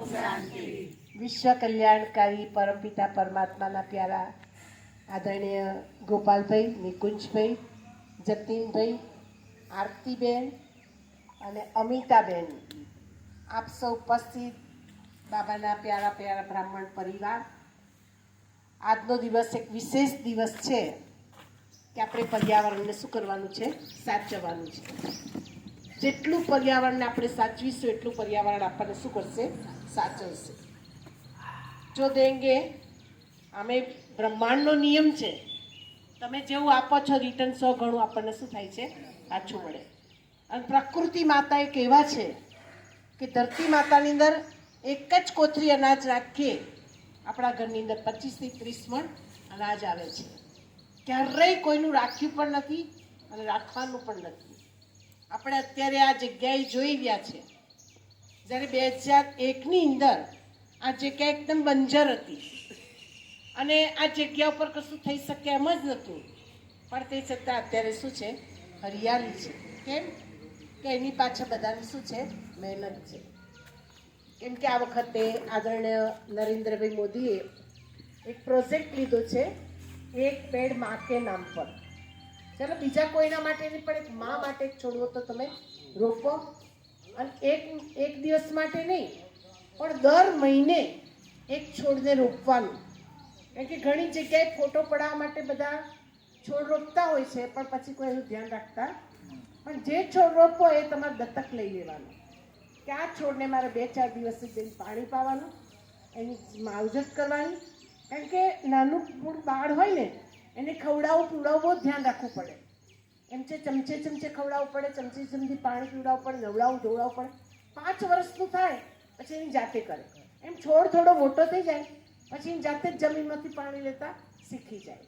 વિશ્વ કલ્યાણકારી પરમપિતા પરમાત્માના પ્યારા આદરણીય ગોપાલભાઈ, નિકુંજભાઈ, જતીનભાઈ, આરતીબેન અને અમિતાબેન. આપ સૌ ઉપસ્થિત બાબાના પ્યારા પ્યારા બ્રાહ્મણ પરિવાર. આજનો દિવસ એક વિશેષ દિવસ છે કે આપણે પર્યાવરણને શું કરવાનું છે? સાચવવાનું છે. જેટલું પર્યાવરણને આપણે સાચવીશું, એટલું પર્યાવરણ આપણને શું કરશે? સાચવશે જો દેંગે અમે બ્રહ્માંડનો નિયમ છે, તમે જેવું આપો છો રિટર્ન સો ઘણું આપણને શું થાય છે? પાછું મળે. અને પ્રકૃતિ માતા એક એવા છે કે ધરતી માતાની અંદર એક જ કોથરી અનાજ રાખીએ. આપણા ઘરની અંદર પચીસથી ત્રીસ મણ અનાજ આવે છે. ક્યારેય કોઈનું રાખ્યું પણ નથી અને રાખવાનું પણ નથી. આપણે અત્યારે આ જગ્યાએ જોઈ રહ્યા છે. જ્યારે બે હજાર એકની અંદર આ જગ્યા એકદમ બંજર હતી. અને આ જગ્યા ઉપર કશું થઈ શકે એમ જ નહોતું. પણ તે છતાં અત્યારે શું છે? હરિયાળી છે. કેમ? કે એની પાછળ બધાની શું છે? મહેનત છે. કેમ કે આ વખતે આદરણીય નરેન્દ્રભાઈ મોદીએ એક પ્રોજેક્ટ લીધો છે, એક પેડ માકે નામ પર. ચાલો બીજા કોઈના માટે નહીં, પણ એક મા માટે છોડવો તો તમે રોપો અને એક એક દિવસ માટે નહીં, પણ દર મહિને એક છોડને રોપવાનું. કારણ કે ઘણી જગ્યાએ ફોટો પડાવવા માટે બધા છોડ રોપતા હોય છે, પણ પછી કોઈ એનું ધ્યાન રાખતા પણ જે છોડ રોપો એ તમારે દત્તક લઈ લેવાનો. કે આ છોડને મારે બે ચાર દિવસ જઈને પાણી પાવાનું, એની માવજત કરવાની. કારણ કે નાનું મૂળ બાળ હોય ને, એને ખવડાવવું, પીવડાવવું બહુ ધ્યાન રાખવું પડે. એમ છે, ચમચે ચમચે ખવડાવવું પડે, ચમચે ચમચી પાણી પીવડાવવું પડે નવડાવવું ધોવડાવવું પડે. પાંચ વર્ષનું થાય, પછી એની જાતે કરે. એમ છોડ થોડો મોટો થઈ જાય, પછી એની જાતે જ જમીનમાંથી પાણી લેતા શીખી જાય.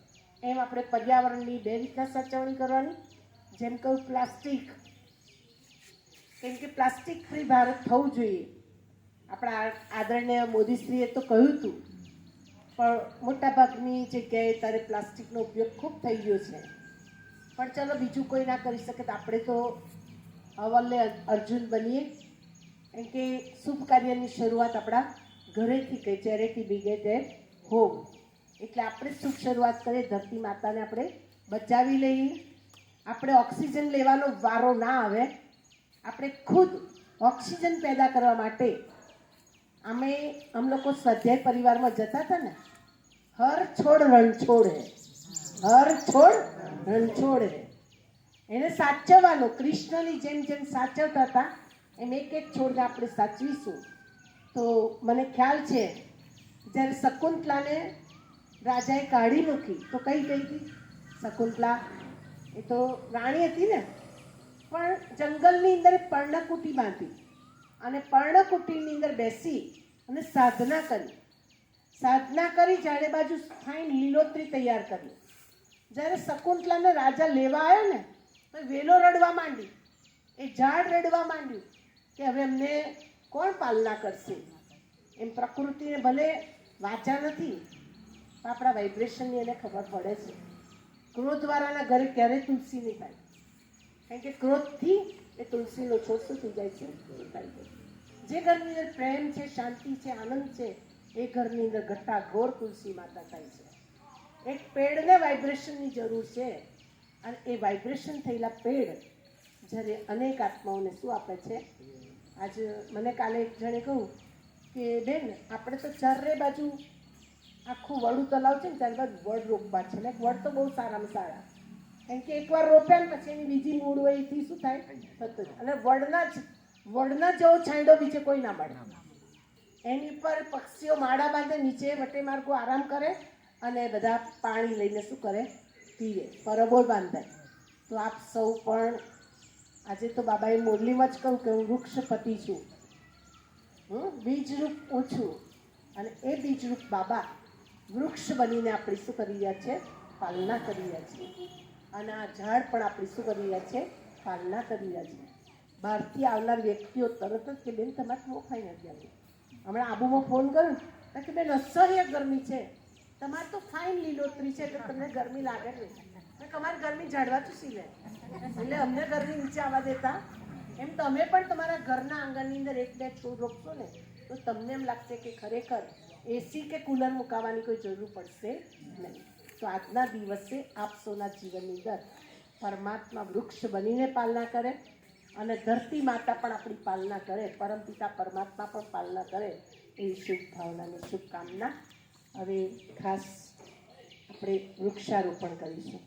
એમ આપણે પર્યાવરણની બે રીતના સાચવણી કરવાની. જેમ કહું, પ્લાસ્ટિક. કેમ કે પ્લાસ્ટિક ફ્રી ભારત થવું જોઈએ. આપણા આદરણીય મોદીશ્રીએ તો કહ્યું હતું. પણ મોટાભાગની જગ્યાએ ત્યારે પ્લાસ્ટિકનો ઉપયોગ ખૂબ થઈ ગયો છે. પણ ચલો બીજું કોઈ ના કરી શકે તો આપણે તો અવલ્લે અર્જુન બનીએ. એમ કે શુભ કાર્યની શરૂઆત આપણા ઘરેથી કહે ચેરેથી બીગે તે હોમ એટલે આપણે શુભ શરૂઆત કરીએ, ધરતી માતાને આપણે બચાવી લઈએ. આપણે ઓક્સિજન લેવાનો વારો ના આવે. આપણે ખુદ ઓક્સિજન પેદા કરવા માટે અમે અમ લોકો સ્વાધ્યાય પરિવારમાં જતા હતા ને, હર છોડ રણછોડ હે હર છોડ રણછોડ હે એને સાચવવાનો, કૃષ્ણની જેમ જેમ સાચવતા હતા, એમ એક એક છોડને આપણે સાચવીશું. તો મને ખ્યાલ છે, જ્યારે શકુંતલાને રાજાએ કાઢી મૂકી, તો કઈ ગઈ? હતી શકુંતલા એ તો રાણી હતી ને, પણ જંગલની અંદર પર્ણકુટી બાંધી અને પર્ણકુટીની અંદર બેસી અને સાધના કરી. સાધના કરી જાડે બાજુ ફાઇન લીલોતરી તૈયાર કરી. જ્યારે શકુંતલાને રાજા લેવા આવ્યો ને, તો વેલો રડવા માંડી એ ઝાડ રડવા માંડ્યું કે હવે એમને કોણ પાલના કરશે? એમ પ્રકૃતિને ભલે વાંચા નથી, પણ આપણા વાઇબ્રેશનની એને ખબર પડે છે. ક્રોધવાળાના ઘરે ક્યારેય તુલસી નહીં થાય? કારણ કે ક્રોધથી એ તુલસીનો છોડ શું થઈ જાય છે? જે ઘરની અંદર પ્રેમ છે, શાંતિ છે, આનંદ છે, એ ઘરની અંદર ઘટા ઘોર તુલસી માતા થાય છે. એક પેડને વાઇબ્રેશનની જરૂર છે. અને એ વાઇબ્રેશન થયેલા પેડ જ્યારે અનેક આત્માઓને શું આપે છે? આજ મને કાલે એક જણે કહું કે, બેન, આપણે તો ચારે બાજુ આખું વડું તલાવ છે ને ચારે બાજુ વડ રોપવા છે. ને વડ તો બહુ સારામાં સારા. કેમ કે એકવાર રોપ્યા ને પછી એની બીજી મૂળ હોય એથી શું થાય? થતું. અને વડના જ, વડના જેવો છાંયડો બીજે કોઈ ના મળે. એની પર પક્ષીઓ માળા બાંધે, નીચે વટે માર્ગો આરામ કરે અને બધા પાણી લઈને શું કરે? પીવે. પરબો બાંધે તો આપ સૌ પણ આજે તો બાબાએ મોરલીમાં જ કહું કે હું વૃક્ષપતિ છું. હું બીજરૂપ હું છું અને એ બીજરૂપ બાબા વૃક્ષ બનીને આપણી શું કરી રહ્યા છે? પાલના કરી રહ્યા છે. અને આ ઝાડ પણ આપણી શું કરી રહ્યા છે? પાલના કરી રહ્યા છે. બહારથી આવનાર વ્યક્તિઓ તરત જ કે, બેન, તમારે બહુ ખાઈ નથી આવ્યું હમણાં આબુમાં ફોન કર્યો કે બેન, અસહ્ય ગરમી છે. તમારે તો ફાઇન લીલોતરી છે એટલે તમને ગરમી લાગે નહીં. તમારે ગરમી ઝાડવા ચૂસી લે? એટલે અમને ગરમી નીચે આવવા દેતા. એમ તમે પણ તમારા ઘરના આંગણની અંદર એક બે છોડ રોપશો ને, તો તમને એમ લાગશે કે ખરેખર એસી કે કુલર મુકાવવાની કોઈ જરૂર પડશે નહીં. તો આજના દિવસે આપ સૌના જીવનની અંદર પરમાત્મા વૃક્ષ બનીને પાલના કરે અને ધરતી માતા પણ આપણી પાલના કરે, પરમપિતા પરમાત્મા પણ પાલના કરે. એવી શુભ ભાવનાની શુભકામના હવે ખાસ આપણે વૃક્ષારોપણ કરીશું.